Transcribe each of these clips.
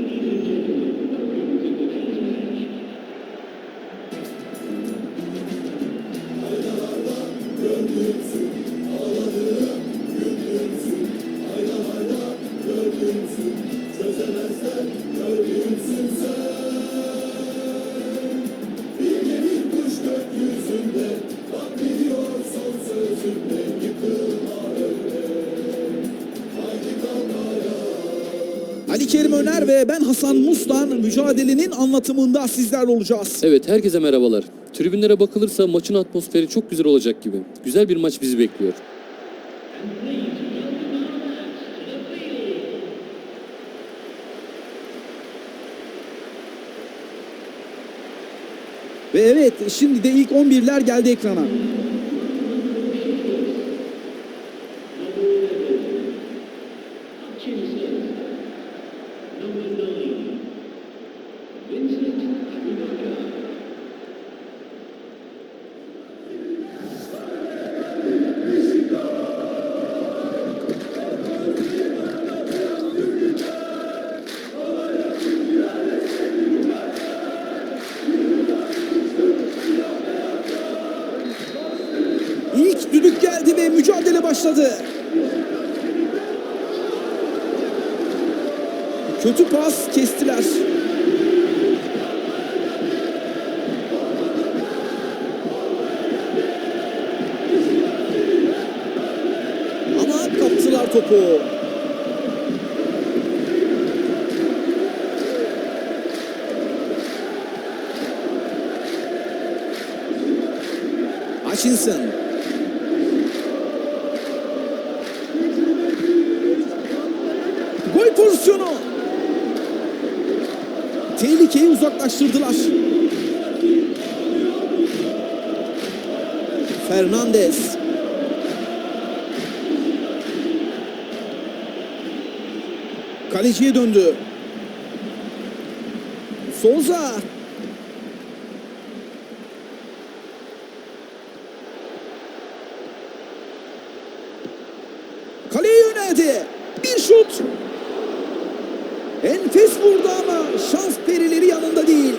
ちょっと待って。Kerim Öner ve ben Hasan Mustan mücadelenin anlatımında sizlerle olacağız. Evet herkese merhabalar. Tribünlere bakılırsa maçın atmosferi çok güzel olacak gibi. Güzel bir maç bizi bekliyor. Ve evet şimdi de ilk 11'ler geldi ekrana. İlk düdük geldi ve mücadele başladı. Kötü pas kestiler. Ama kaptılar topu. Hutchinson. Gol pozisyonu. Tehlikeyi uzaklaştırdılar. Fernandez. Kaleciye döndü. Souza. Kaleye yöneldi. Bir şut. Enfes vurdu ama şans perileri yanında değil.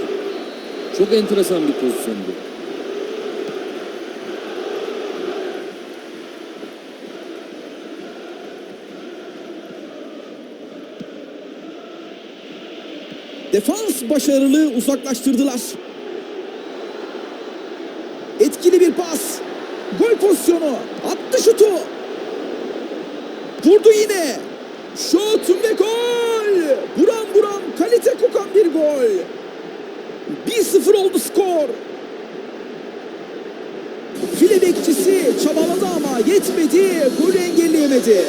Çok enteresan bir pozisyondu. Defans başarılı uzaklaştırdılar. Etkili bir pas. Gol pozisyonu. Attı şutu. Vurdu yine. Şut ve gol. Buram buram kalite kokan bir gol. 1-0 oldu skor. File çabaladı ama yetmedi. Golü engelleyemedi.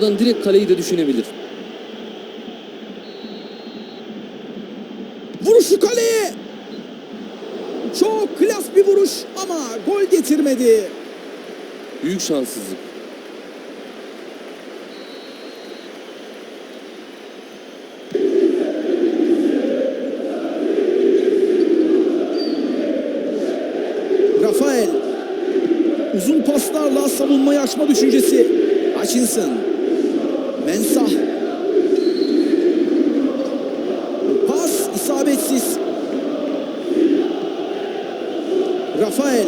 Oradan direkt kaleyi de düşünebilir. Vuruşu kaleye. Çok klas bir vuruş ama gol getirmedi. Büyük şanssızlık. Rafael. Uzun paslarla savunmayı açma düşüncesi. Hutchinson. Mensah. Pas isabetsiz. Rafael.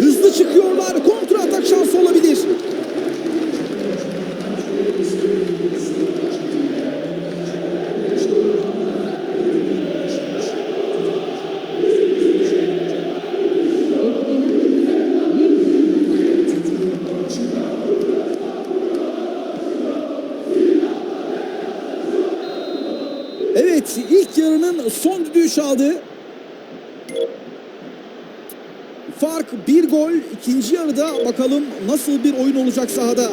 Hızlı çıkıyorlar. Kontra atak şansı olabilir. Çaldı. Fark bir gol. İkinci yarıda bakalım nasıl bir oyun olacak sahada.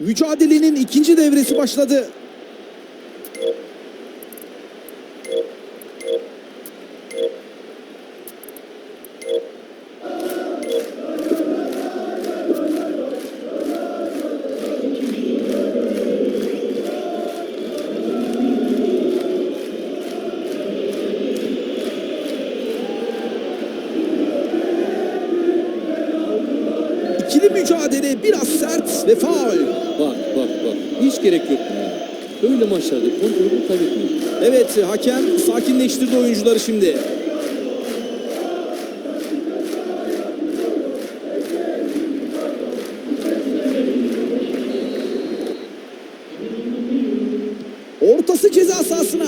Mücadelenin ikinci devresi başladı. Mücadele biraz sert ve faul. Bak bak bak. Hiç gerek yok buna. Böyle maçlarda kontrolü kaybetmeyin. Evet hakem sakinleştirdi oyuncuları şimdi. Ortası ceza sahasına.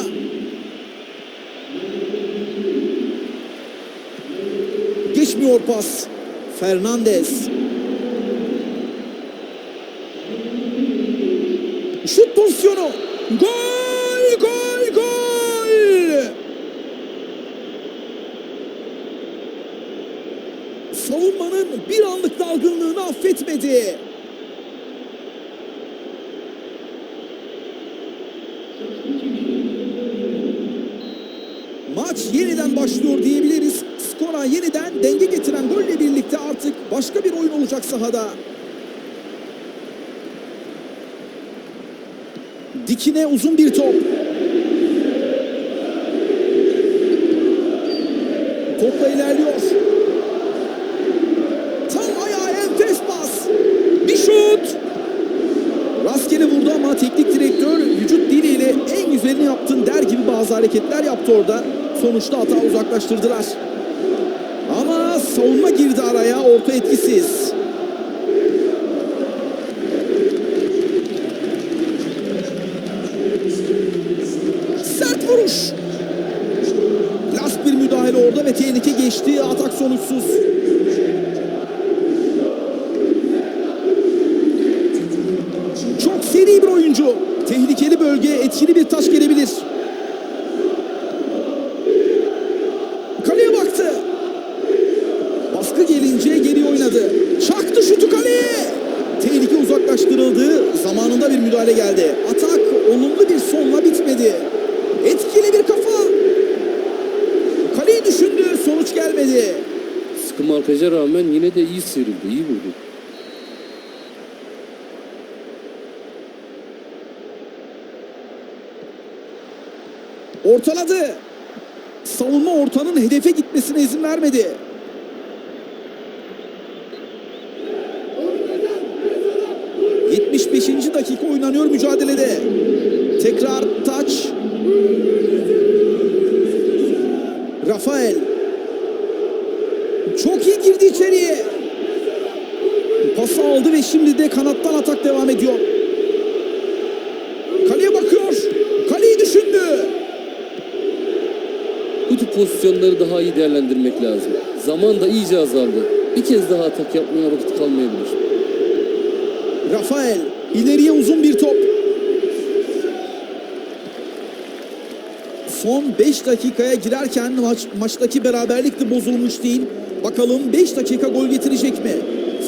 Geçmiyor pas. Fernandez. Şut pozisyonu. Gol, gol, gol. Savunmanın bir anlık dalgınlığını affetmedi. Maç yeniden başlıyor diyebiliriz. Skora yeniden denge getiren golle birlikte artık başka bir oyun olacak sahada. Dikine uzun bir top. Topla ilerliyor. Tam ayağa enfes pas. Bir şut. Rastgele vurdu ama teknik direktör vücut diliyle en güzelini yaptın der gibi bazı hareketler yaptı orada. Sonuçta hata uzaklaştırdılar. Ama savunma girdi araya orta etkisiz. Sert vuruş. Last bir müdahale orada ve tehlike geçti. Atak sonuçsuz. Çok seri bir oyuncu. Tehlikeli bölge etkili bir taş gelebilir. Kaleye baktı. Baskı gelince geri oynadı. Çaktı şutu kaleye. Tehlike uzaklaştırıldı. Müdahale geldi. Atak olumlu bir sonla bitmedi. Etkili bir kafa. Kaleyi düşündü. Sonuç gelmedi. Sıkı markaja rağmen yine de iyi sıyrıldı. iyi vurdu. Ortaladı. Savunma ortanın hedefe gitmesine izin vermedi. ...75. dakika oynanıyor mücadelede. Tekrar taç. Rafael. Çok iyi girdi içeriye. Pası aldı ve şimdi de kanattan atak devam ediyor. Kaleye bakıyor. Kaleyi düşündü. Bu tip pozisyonları daha iyi değerlendirmek lazım. Zaman da iyice azaldı. Bir kez daha atak yapmaya vakit kalmayabilir. Rafael ileriye uzun bir top. Son 5 dakikaya girerken maç, maçtaki beraberlik de bozulmuş değil. Bakalım 5 dakika gol getirecek mi?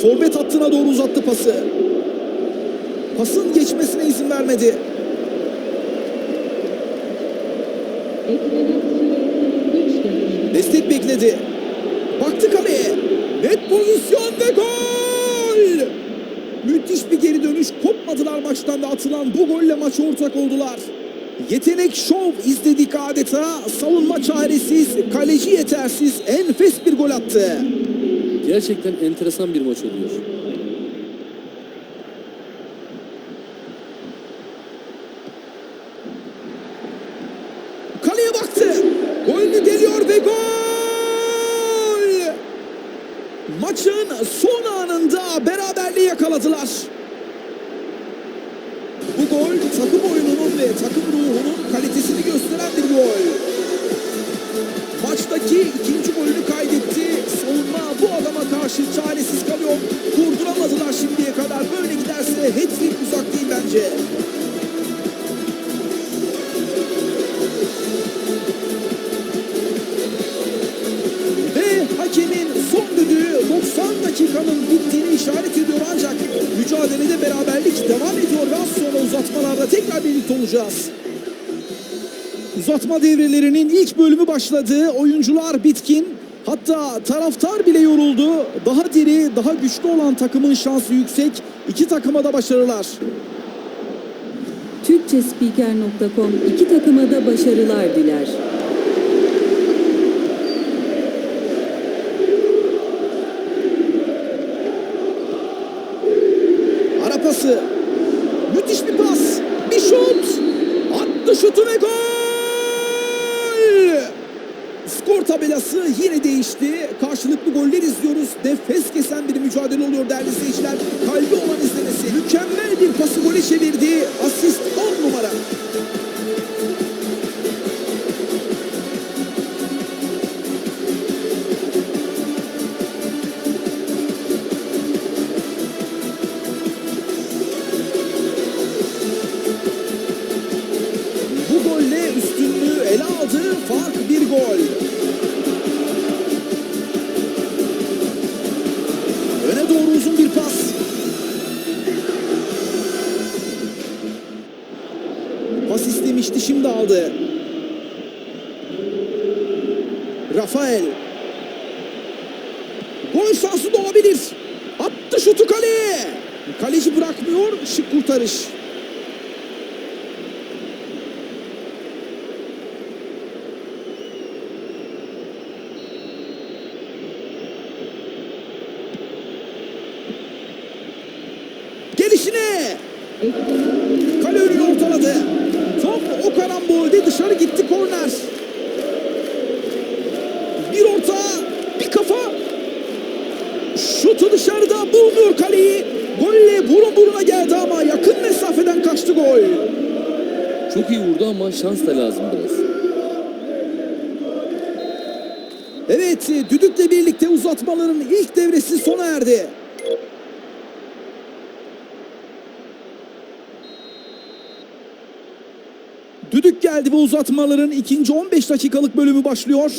Forvet hattına doğru uzattı pası. Pasın geçmesine izin vermedi. Destek bekledi. Baktı kaleye. Net pozisyon ve gol! Müthiş bir geri Kopmadılar maçtan da atılan bu golle maça ortak oldular. Yetenek şov izledik adeta. Savunma çaresiz, kaleci yetersiz, enfes bir gol attı. Gerçekten enteresan bir maç oluyor. Kaleye baktı. Golünü deliyor ve gol! Maçın son anında beraberliği yakaladılar. Uzatma devrelerinin ilk bölümü başladı. Oyuncular bitkin. Hatta taraftar bile yoruldu. Daha diri, daha güçlü olan takımın şansı yüksek. İki takıma da başarılar. Türkçespiker.com iki takıma da başarılar diler. Ara pası. Müthiş bir pas. Bir şut. Attı şutu ve gol. Skor tabelası yine değişti. Karşılıklı goller izliyoruz. Nefes kesen bir mücadele oluyor değerli izleyiciler. Kalbi olan izlemesi. Mükemmel bir pası gole çevirdi. Asist 10 numara. Gol şansı doğabilir. Attı şutu kaleye. Kaleci bırakmıyor. Şık kurtarış. Gelişine. Kale önünü ortaladı. Top o karambolde dışarı gitti korner. Bir orta, bir kafa. Şutu dışarıda bulmuyor kaleyi. Golle burun buruna geldi ama yakın mesafeden kaçtı gol. Çok iyi vurdu ama şans da lazım biraz. Evet, düdükle birlikte uzatmaların ilk devresi sona erdi. Düdük geldi ve uzatmaların ikinci 15 dakikalık bölümü başlıyor.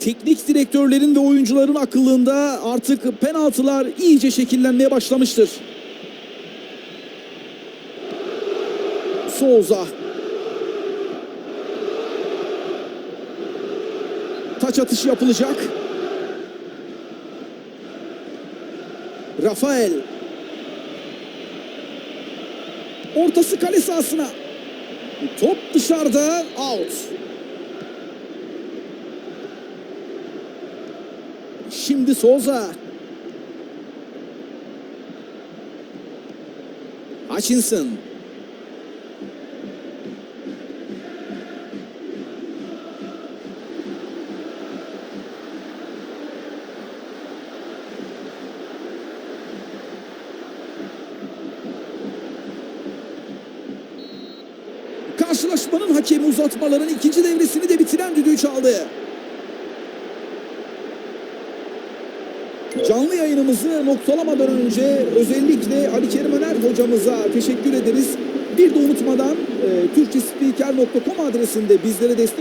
Teknik direktörlerin ve oyuncuların akıllığında artık penaltılar iyice şekillenmeye başlamıştır. Souza. Taç atışı yapılacak. Rafael. Ortası kale sahasına. Top dışarıda out. Şimdi Souza. Hutchinson. Karşılaşmanın hakemi uzatmaların ikinci devresini de bitiren düdüğü çaldı. Canlı yayınımızı noktalamadan önce özellikle Ali Kerim Öner hocamıza teşekkür ederiz. Bir de unutmadan e, Türkçespiker.com adresinde bizlere destek